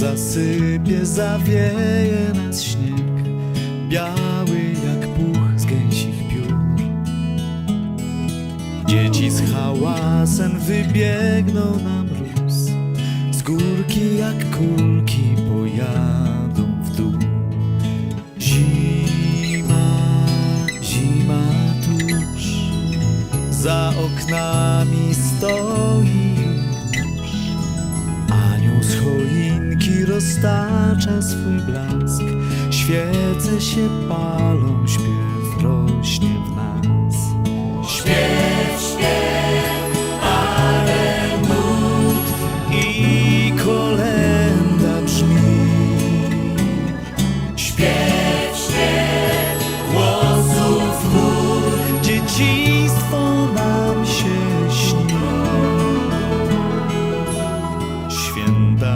zasypie, zawieje nas śnieg. Biały jak puch z gęsich piór. Dzieci z hałasem wybiegną na mróz. Z górki jak kulki pojadą w dół. Zima, zima tuż. Za oknami stoi choinki roztacza swój blask. Świece się palą, śpiew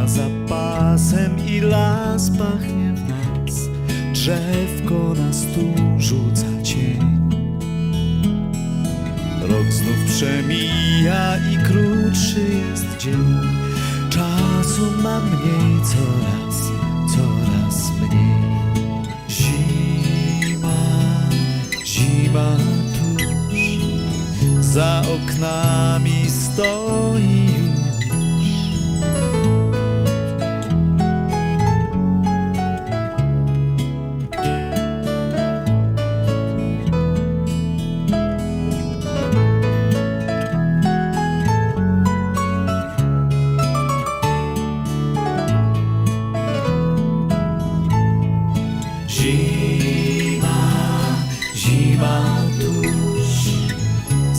za pasem i las pachnie w nas. Drzewko na stół rzuca cień. Rok znów przemija i krótszy jest dzień. Czasu ma mniej coraz, coraz mniej. Zima, zima tuż Za oknami stoi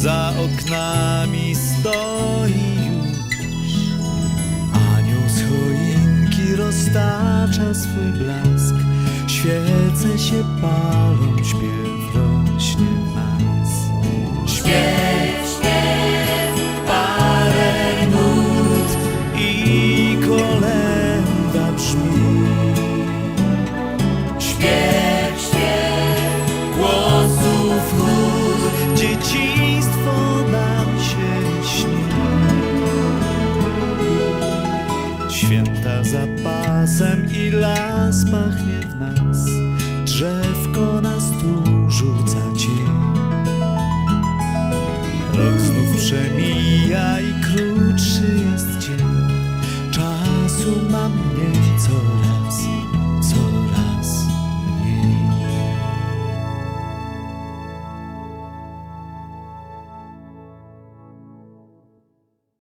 Za oknami stoi już. Anioł z choinki roztacza swój blask. Świece się palą, Święta za pasem i las pachnie w nas. Drzewko na stół rzuca cień Rok znów przemija i krótszy jest dzień. Czasu mam mnie